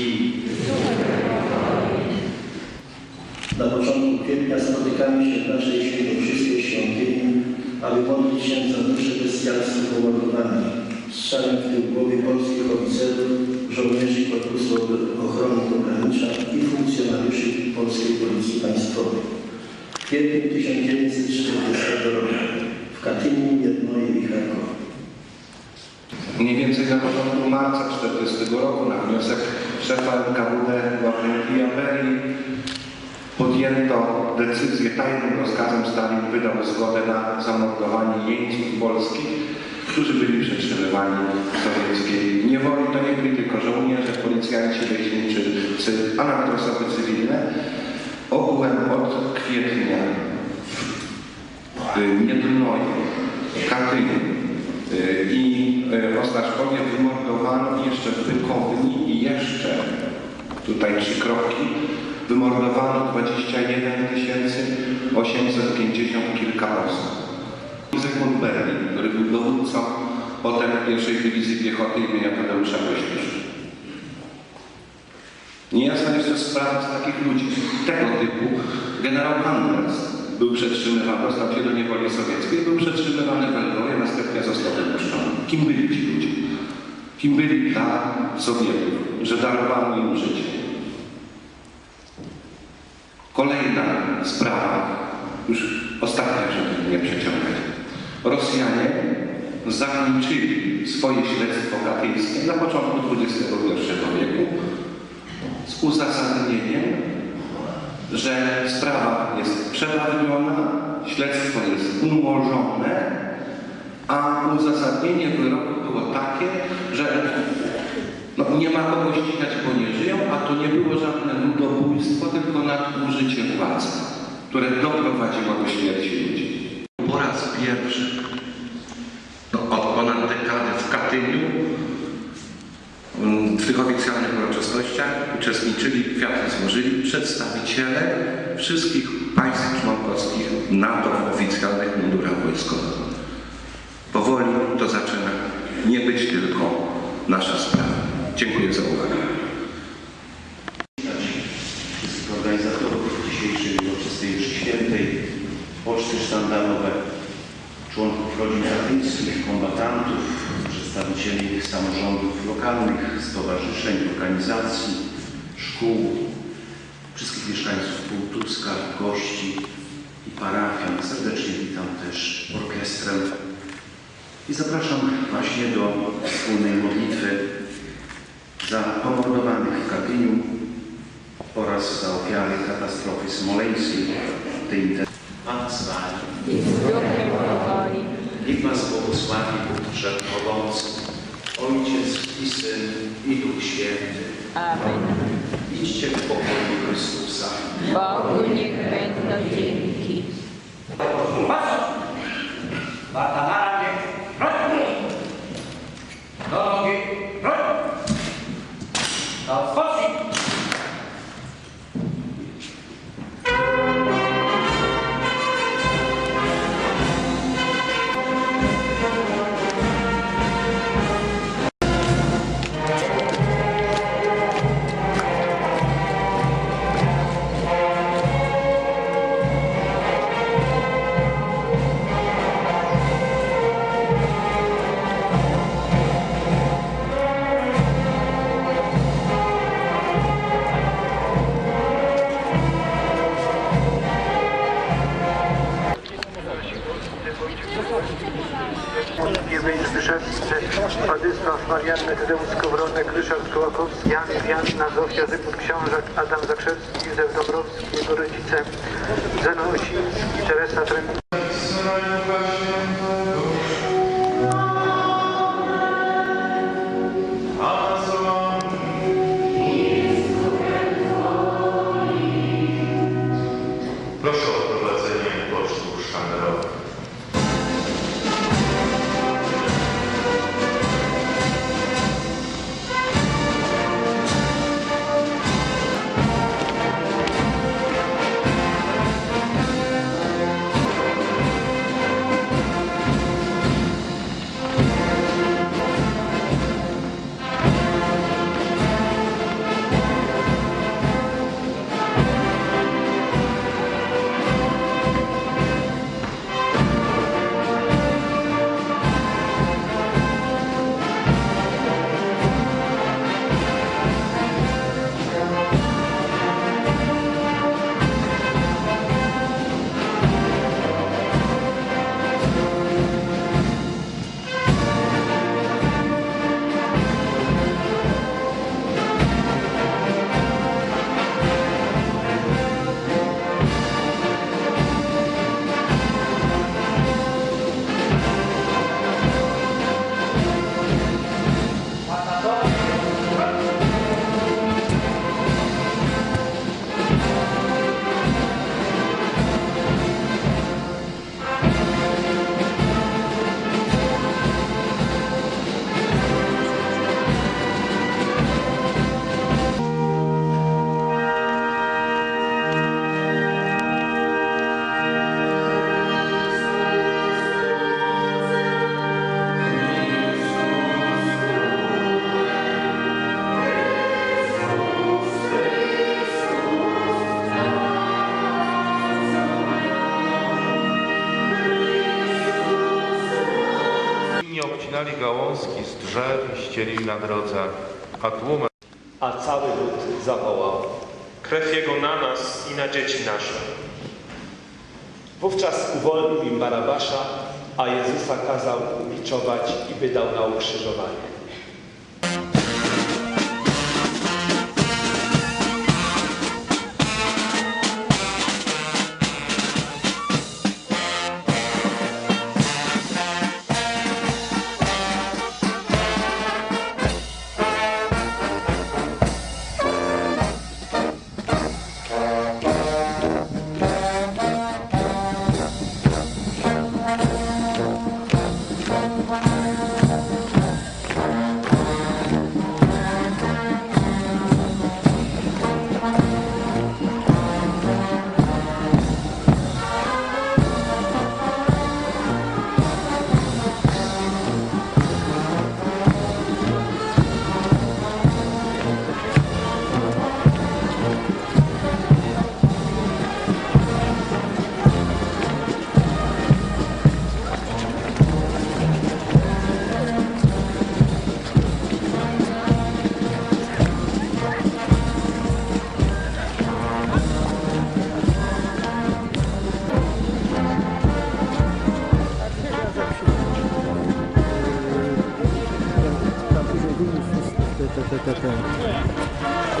Wszystkimi. Na początku kwietnia spotykamy się w naszej świętokrzyskiej świątyni, aby modlić się za dusze bestialstwo pomordowanych, strzałem w tył głowy polskich oficerów, żołnierzy Korpusu Ochrony Pogranicza i funkcjonariuszy Polskiej Policji Państwowej. W kwietniu 1940 roku w Katyniu, Jednoje i Charkowie. Mniej więcej na początku marca 1940 roku na wniosek szefa NKWD Ławrenki Amerii podjęto decyzję tajnym rozkazem Stalin wydał zgodę na zamordowanie jeńców polskich, którzy byli przetrzymywani w sowieckiej niewoli. To nie byli tylko żołnierze, policjanci, leśniczy, a nawet osoby cywilne. Ogółem od kwietnia w Miednoju, Katyniu y, i y, Ostaszkowie wymordowano jeszcze w Wykowni jeszcze, tutaj trzy kropki, wymordowano 21 850 kilka osób. Zygmunt Berlin, który był dowódcą potem pierwszej dywizji piechoty imienia Tadeusza Kościuszy. Niejasna jest też sprawa z takich ludzi. Tego typu generał Anders był przetrzymywany, dostał się do niewoli sowieckiej, był przetrzymywany w Lwowie, następnie został wypuszczony. Kim byli ci ludzie? Kim byli dla Sowietów, że darowano im życie? Kolejna sprawa, już ostatnia, żeby nie przeciągać. Rosjanie zakończyli swoje śledztwo katyńskie na początku XXI wieku z uzasadnieniem, że sprawa jest przedawniona, śledztwo jest umorzone, a uzasadnienie wyroku było takie, że no, nie ma kogo ścigać, bo nie żyją, a to nie było żadne ludobójstwo, tylko nadużycie władzy, które doprowadziło do śmierci ludzi. Po raz pierwszy no, od ponad dekady w Katyniu mm, w tych oficjalnych uroczystościach uczestniczyli, kwiaty złożyli przedstawiciele wszystkich państw członkowskich NATO w oficjalnych mundurach wojskowych. Powoli to zaczyna nie być tylko nasza sprawa. Dziękuję za uwagę. Wszystkich organizatorów dzisiejszej uroczystej mszy świętej, poczty sztandarowe, członków rodzin katyńskich, kombatantów, przedstawicieli samorządów lokalnych, stowarzyszeń, organizacji, szkół, wszystkich mieszkańców Półtuska, gości i parafian. Serdecznie witam też orkiestrę i zapraszam właśnie do wspólnej modlitwy za pomordowanych w Katyniu oraz za ofiary katastrofy smoleńskiej w tej inter- Pan z Wami. Niech Was błogosławi Bóg Wszechmogący, Ojciec i Syn i Duch Święty. Amen. Idźcie w pokoju Chrystusa. Bogu niech będą dzięki. Bata na ramię. Proć! Do nogi. Proć! To Chévere, está na drodze, a tłumem A cały lud zawołał. Krew Jego na nas i na dzieci nasze. Wówczas uwolnił im Barabasza, a Jezusa kazał ubiczować i wydał na ukrzyżowanie.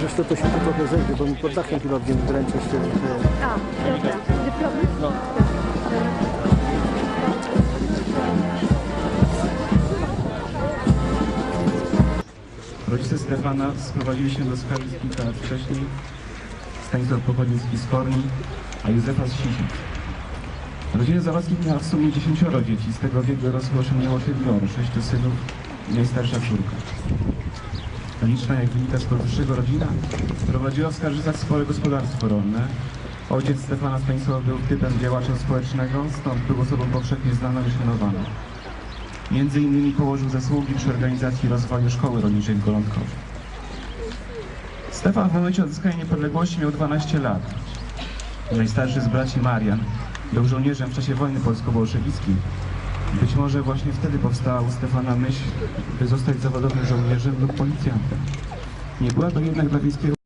Żeś to, to się tu trochę zejdzie, bo mi pod dachem chyba wziąłem w ręce jeszcze te, No. Rodzice Stefana sprowadzili się do Skalic kilka lat wcześniej. Stanisław Pochodnicki z Korni, a Józefa z Sisic. Rodzina Zawadskich miała w sumie 10 dzieci, z tego wieku rosło osiągnęło 7, 6 synów i najstarsza córka. Liczna, jak wynika z powyższego rodzina, prowadziła w Skarżycach spore gospodarstwo rolne. Ojciec Stefana Stanisław był typem działacza społecznego, stąd był osobą powszechnie znaną i szanowaną. Między innymi położył zasługi przy organizacji rozwoju szkoły rolniczej w Golątkowie. Stefan w momencie odzyskania niepodległości miał 12 lat. Najstarszy z braci Marian był żołnierzem w czasie wojny polsko-bolszewickiej. Być może właśnie wtedy powstała u Stefana myśl, by zostać zawodowym żołnierzem lub policjantem. Nie była to jednak dla wiejskiego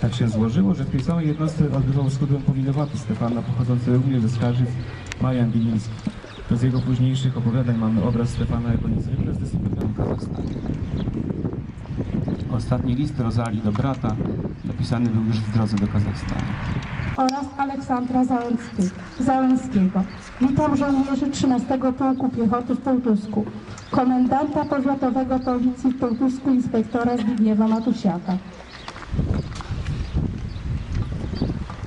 tak się złożyło, że w tej samej jednostce odbywał skutłem powinowaty Stefana, pochodzący również ze Skarżyc, Marian Biliński. Z jego późniejszych opowiadań mamy obraz Stefana jako niezwykle zdyscyplinowanego Kazachstanie. Ostatni list Rozali do brata napisany był już w drodze do Kazachstanu. Oraz Aleksandra Załęskiego. Witam żołnierzy 13 Pułku Piechoty w Półtusku, komendanta powiatowego policji w Półtusku inspektora Zbigniewa Matusiaka.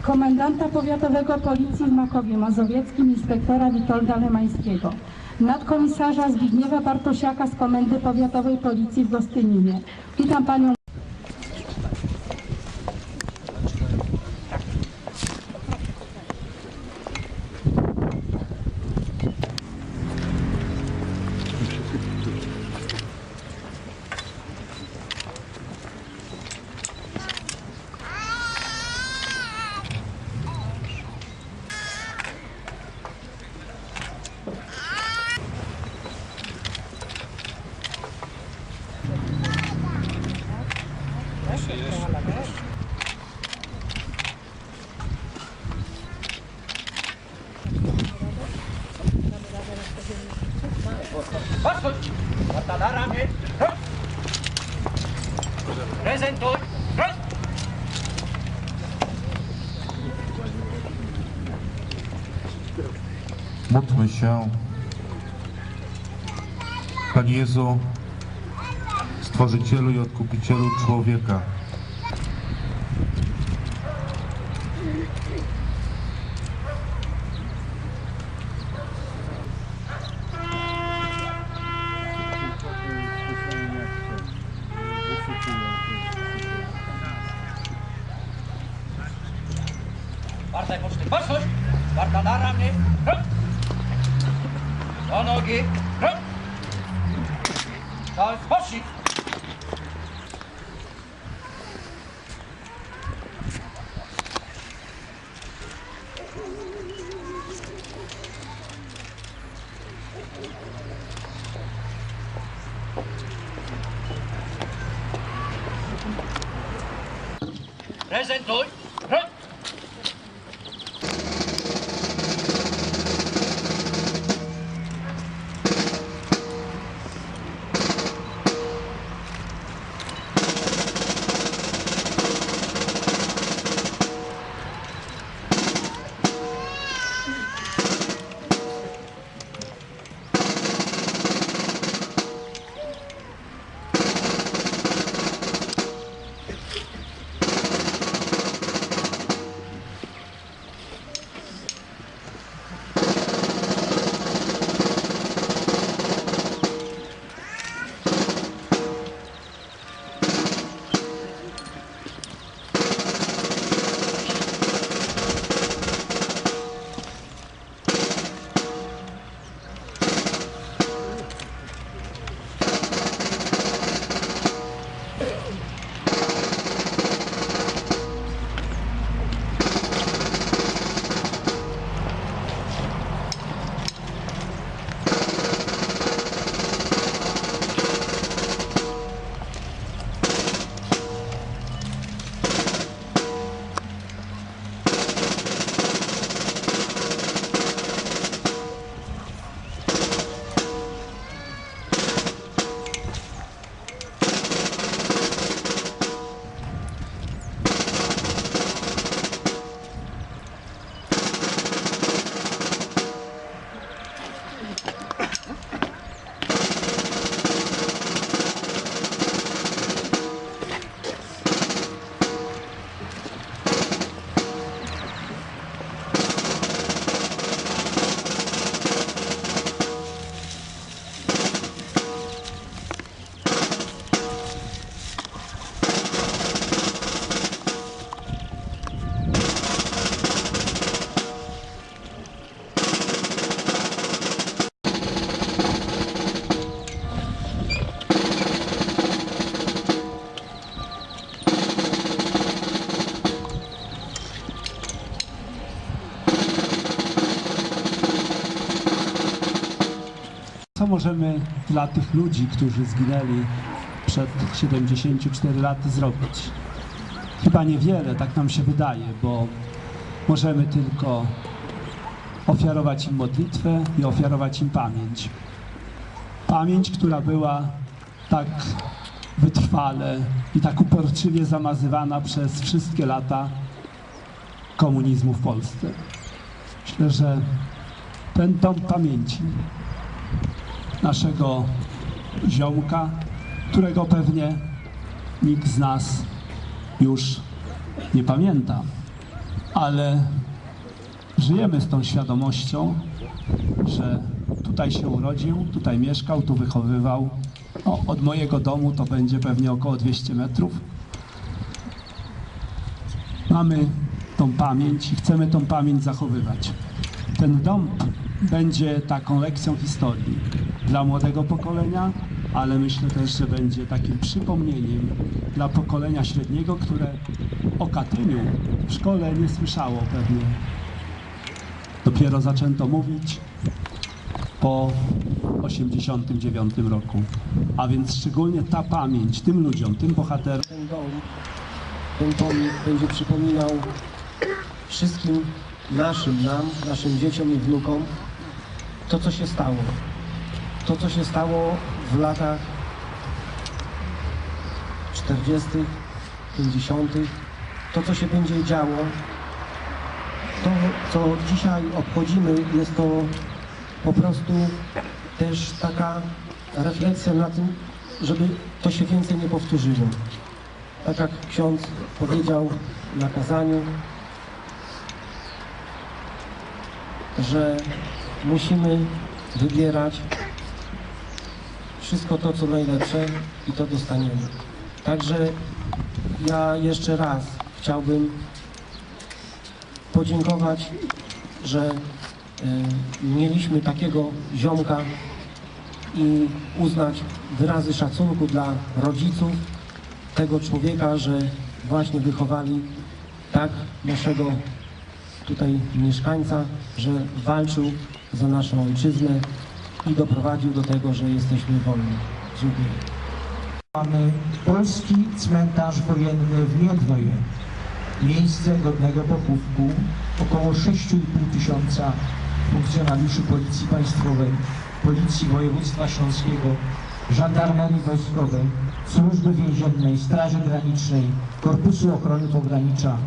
Komendanta powiatowego policji w Makowie Mazowieckim inspektora Witolda Lemańskiego. Nadkomisarza Zbigniewa Bartosiaka z Komendy Powiatowej Policji w Gostyninie. Witam Panią Warta na ramię! Prezentuj! Módlmy się. Panie Jezu, Stworzycielu i Odkupicielu człowieka. Warta poczty, podchodź! Warta na ramię! Chodź! Do Co możemy dla tych ludzi, którzy zginęli przed 74 laty zrobić? Chyba niewiele, tak nam się wydaje, bo możemy tylko ofiarować im modlitwę i ofiarować im pamięć. Pamięć, która była tak wytrwale i tak uporczywie zamazywana przez wszystkie lata komunizmu w Polsce. Myślę, że ten dom pamięci naszego ziomka, którego pewnie nikt z nas już nie pamięta, ale żyjemy z tą świadomością, że tutaj się urodził, tutaj mieszkał, tu wychowywał. No, od mojego domu to będzie pewnie około 200 metrów. Mamy tą pamięć i chcemy tą pamięć zachowywać. Ten dom będzie taką lekcją historii dla młodego pokolenia, ale myślę też, że będzie takim przypomnieniem dla pokolenia średniego, które o Katyniu w szkole nie słyszało pewnie. Dopiero zaczęto mówić po 89 roku. A więc szczególnie ta pamięć tym ludziom, tym bohaterom, ten dom, ten pomnik będzie przypominał wszystkim naszym, nam, naszym dzieciom i wnukom to, co się stało. To, co się stało w latach 40., 50., to, co się będzie działo, to, co dzisiaj obchodzimy, jest to po prostu też taka refleksja na tym, żeby to się więcej nie powtórzyło. Tak jak ksiądz powiedział na kazaniu, że musimy wybierać wszystko to, co najlepsze i to dostaniemy. Także ja jeszcze raz chciałbym podziękować, że y, mieliśmy takiego ziomka i uznać wyrazy szacunku dla rodziców tego człowieka, że właśnie wychowali tak naszego tutaj mieszkańca, że walczył za naszą ojczyznę i doprowadził do tego, że jesteśmy wolni. Dziękuję. Mamy polski cmentarz wojenny w Miedwoje. miejsce godnego pochówku około 6,5 tysiąca funkcjonariuszy Policji Państwowej, Policji Województwa Śląskiego, Żandarmerii Wojskowej, Służby Więziennej, Straży Granicznej, Korpusu Ochrony Pogranicza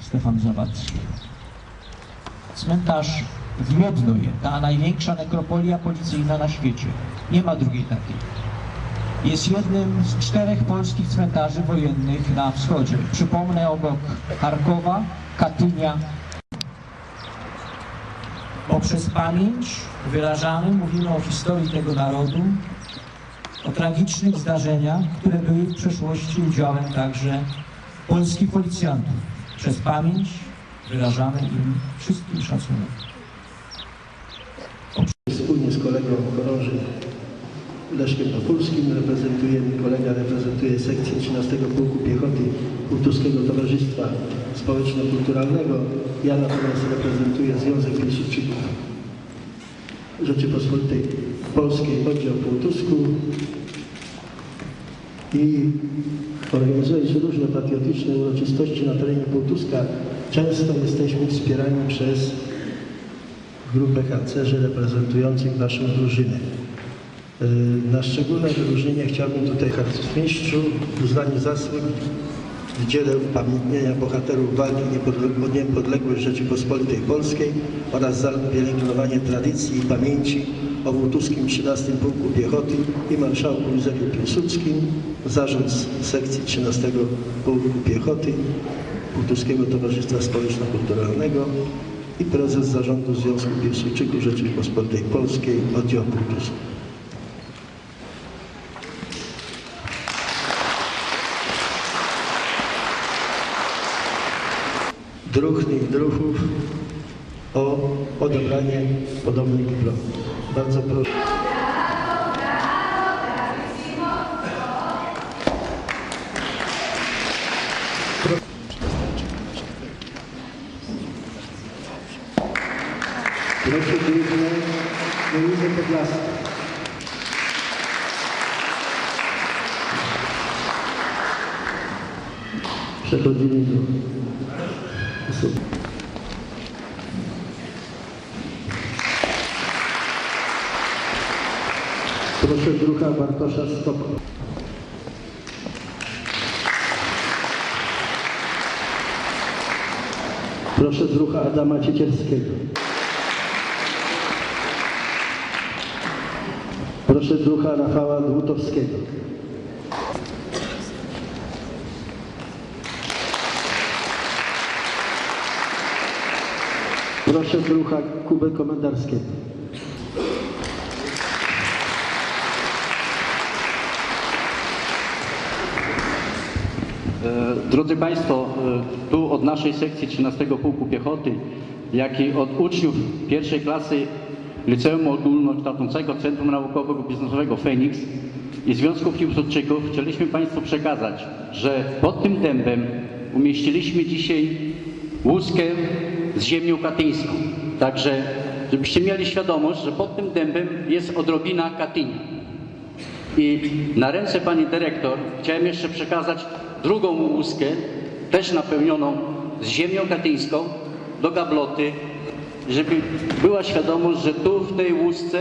Stefan Zawadzki. Cmentarz w Miodnoje, ta największa nekropolia policyjna na świecie. Nie ma drugiej takiej. Jest jednym z czterech polskich cmentarzy wojennych na wschodzie. Przypomnę obok Charkowa, Katynia. Poprzez pamięć wyrażamy, mówimy o historii tego narodu, o tragicznych zdarzeniach, które były w przeszłości udziałem także polskich policjantów. Przez pamięć wyrażamy im wszystkim szacunek. Leszkiem Topólskim reprezentujemy, kolega reprezentuje sekcję 13 Pułku Piechoty Kulturskiego Towarzystwa Społeczno-Kulturalnego. Ja natomiast reprezentuję Związek Piłsudczyków Rzeczypospolitej Polskiej Oddział Półtusku i organizując różne patriotyczne uroczystości na terenie Półtuska, często jesteśmy wspierani przez grupę harcerzy reprezentujących naszą drużynę. Na szczególne wyróżnienie chciałbym tutaj harcmistrzu w uznaniu zasług w dziele upamiętnienia bohaterów walki o niepodległość Rzeczypospolitej Polskiej oraz za pielęgnowanie tradycji i pamięci o Włótuskim 13 Pułku Piechoty i marszałku Józefie Piłsudskim, zarząd sekcji 13 Pułku Piechoty Włótuskiego Towarzystwa Społeczno-Kulturalnego i prezes zarządu Związku Piłsudczyków Rzeczypospolitej Polskiej oddział Półtusk. Druhnych druhów o odebranie podobnych dyplomów. Bardzo proszę. Proszę drużynę Louise Podlaską. Przechodzimy do osób. Proszę druha Bartosza Stopka. Proszę druha Adama Ciecierskiego. Proszę druha Rafała Dłutowskiego. Proszę druha Kubę Komendarskiego. E, Drodzy Państwo, e, tu od naszej sekcji 13 Pułku Piechoty, jak i od uczniów pierwszej klasy Liceum Ogólnokształcącego Centrum Naukowego Biznesowego Feniks i Związku Piłsudczyków chcieliśmy Państwu przekazać, że pod tym dębem umieściliśmy dzisiaj łuskę z ziemią katyńską. Także, żebyście mieli świadomość, że pod tym dębem jest odrobina Katynia. I na ręce pani dyrektor chciałem jeszcze przekazać drugą łuskę, też napełnioną z ziemią katyńską, do gabloty, żeby była świadomość, że tu w tej łusce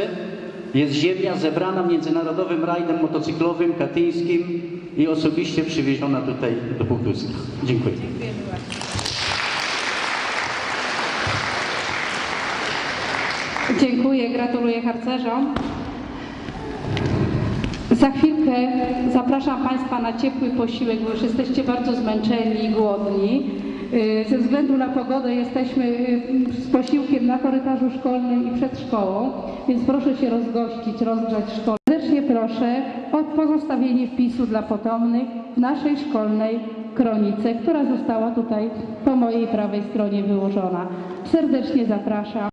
jest ziemia zebrana międzynarodowym rajdem motocyklowym katyńskim i osobiście przywieziona tutaj do Półtuska. Dziękuję. Dziękuję, gratuluję harcerzom. Za chwilkę zapraszam Państwa na ciepły posiłek, bo już jesteście bardzo zmęczeni i głodni. Y, Ze względu na pogodę jesteśmy y, z posiłkiem na korytarzu szkolnym i przed szkołą, więc proszę się rozgościć, rozgrzać szkołę. Serdecznie proszę o pozostawienie wpisu dla potomnych w naszej szkolnej kronice, która została tutaj po mojej prawej stronie wyłożona. Serdecznie zapraszam.